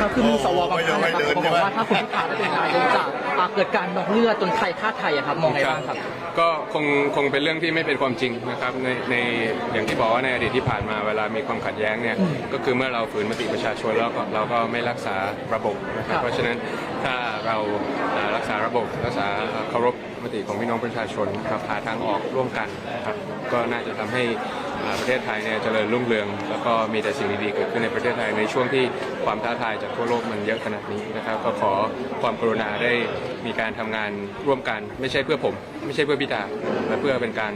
ครับคือมีสวบางท่านนะครับเขาบอกว่าถ้าคุณพิธาได้เป็นนายกจะอ่าเกิดการนองเลือดจนไทยฆ่าไทยอะครับมองไงบ้างครับ ก็คงคงเป็นเรื่องที่ไม่เป็นความจริงนะครับในในอย่างที่บอกว่าในอดีตที่ผ่านมาเวลามีความขัดแย้งเนี่ยก็คือเมื่อเราฝืนมติประชาชนแล้วก็เราก็ไม่รักษาระบบนะครับครับเพราะฉะนั้นถ้าเราเอ่อรักษาระบบรักษาเอ่อเคารพมติของพี่น้องประชาชนครับหาทางออกร่วมกันนะครับก็น่าจะทำให้เอ่อ ประเทศไทยเนี่ยเจริญรุ่งเรือง แล้วก็มีแต่สิ่งดีๆเกิดขึ้นในประเทศไทยในช่วงที่ความท้าทายจากทั่วโลกมันเยอะขนาดนี้นะครับ ก็ขอความกรุณาได้มีการทำงานร่วมกันไม่ใช่เพื่อผม ไม่ใช่เพื่อพิธาแต่เพื่อเป็นการ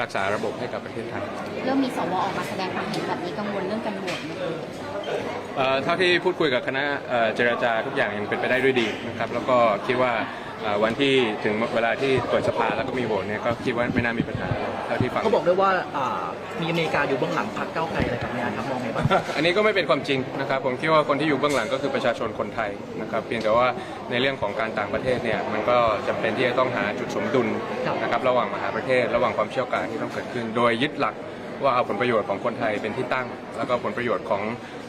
รักษาระบบให้กับประเทศไทยเริ่มมีสวออกมาแสดงความเห็นแบบนี้กังวลเรื่องการโหวตไหมคะเท่าที่พูดคุยกับคณะเจรจาทุกอย่างยังเป็นไปได้ด้วยดีนะครับแล้วก็คิดว่า วันที่ถึงเวลาที่เปิดสภาแล้วก็มีโหวตเนี่ยก็คิดว่าไม่น่ามีปัญหาเท่าที่ฟังเขาบอกด้วยว่าอ่ามีอเมริกาอยู่เบื้องหลังพรรคก้าวไกลอะไรแบบเนี้ยครับมองไงบ้างอันนี้ก็ไม่เป็นความจริงนะครับผมคิดว่าคนที่อยู่เบื้องหลังก็คือประชาชนคนไทยนะครับเพียงแต่ว่าในเรื่องของการต่างประเทศเนี่ยมันก็จำเป็นที่จะต้องหาจุดสมดุลครับนะครับระหว่างมหาประเทศ ระหว่างความเชี่ยวกรานที่ต้องเกิดขึ้น โดยยึดหลัก ว่าเอาผลประโยชน์ของคนไทยเป็นที่ตั้ง แล้วก็ผลประโยชน์ของ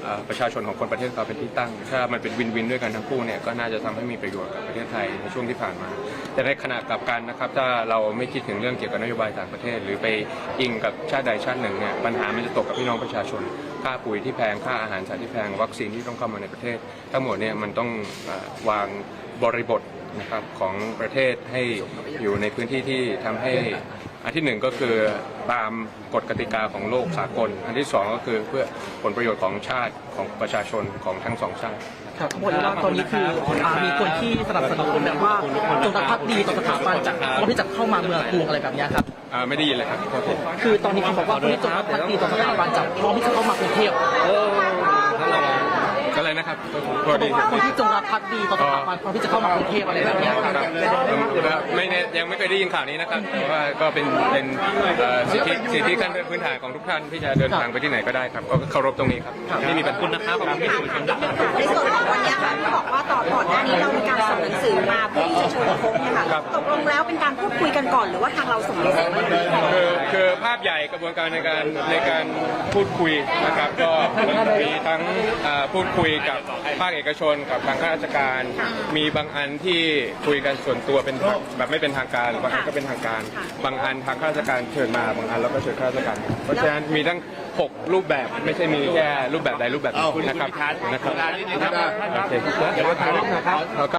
อประชาชนของคนประเทศเขาเป็นที่ตั้ง ถ้ามันเป็นวินวินด้วยกันทั้งคู่เนี่ยก็น่าจะทำให้มีประโยชน์กับประเทศไทยในช่วงที่ผ่านมา แต่ในขณะกลับกันนะครับถ้าเราไม่คิดถึงเรื่องเกี่ยวกับนโยบายต่างประเทศ หรือไปอิงกับชาติใดชาติหนึ่งเนี่ยปัญหามันจะตกกับพี่น้องประชาชน ค่าปุ๋ยที่แพงค่าอาหารสัตว์ที่แพงวัคซีนที่ต้องเข้ามาในประเทศ ทั้งหมดเนี่ยมันต้องอวางบริบทนะครับของประเทศให้อยู่ในพื้นที่ที่ทำให้ อันที่หนึ่งก็คือตามกฎกติกาของโลกสากล อันที่สองก็คือเพื่อผลประโยชน์ของชาติของประชาชนของทั้งสองชาติครับเขาบอกว่าตอนนี้คืออ่ามีคนที่สนับสนุนแบบว่าจงรักภักดีต่อสถาบันจากคนที่จะเข้ามาเมืองกรุงอะไรแบบเนี้ยครับ อ่าไม่ได้ยินเลยครับโทษทีคือตอนนี้เขาบอกว่าคนที่จงรักภักดีต่อสถาบันจากพร้อมที่จะเข้ามากรุงเทพ ก็เลยนะครับโทษทีคนที่จงรักภักดีต่อสถาบันพร้อมที่จะเข้ามากรุงเทพอะไรแบบเนี้ยครับครับไม่แน่ยังไม่เคยได้ยินข่าวนี้นะครับเพราะว่าก็เป็นเป็นเอ่อสิทธิสิทธิขั้นพื้นฐานของทุกท่านที่จะเดินทางไปที่ไหนก็ได้ครับก็เคารพตรงนี้ครับไม่มีปัญหานะครับขอบคุณที่สุดครับในส่วนของวันนี้ค่ะที่บอกว่าต่อก่อนหน้านี้เรามีการส่งหนังสือมาเพื่อที่จะชวนพบเนี่ยค่ะครับ ตกลงแล้วเป็นการพูดคุยกันก่อนหรือว่าทางเราส่งหนังสือมาอย่างนี้ก่อนคือคือภาพใหญ่กระบวนการในการในการพูดคุยนะครับ ก็ มีทั้งเอ่อพูดคุยกับภาคเอกชน กับทางข้าราชการ มีบางอันที่คุยกันส่วนตัวเป็นแบบไม่เป็นทางการบางอันก็เป็นทางการ บางอันทางข้าราชการเชิญมาบางอันเราก็เชิญข้าราชการมาเพราะฉะนั้นมีทั้ง6รูปแบบไม่ใช่มีแค่รูปแบบใดรูปแบบหนึ่งนะครับนะครับโอเคเดี๋ยวมาถ่ายรูปนะครับ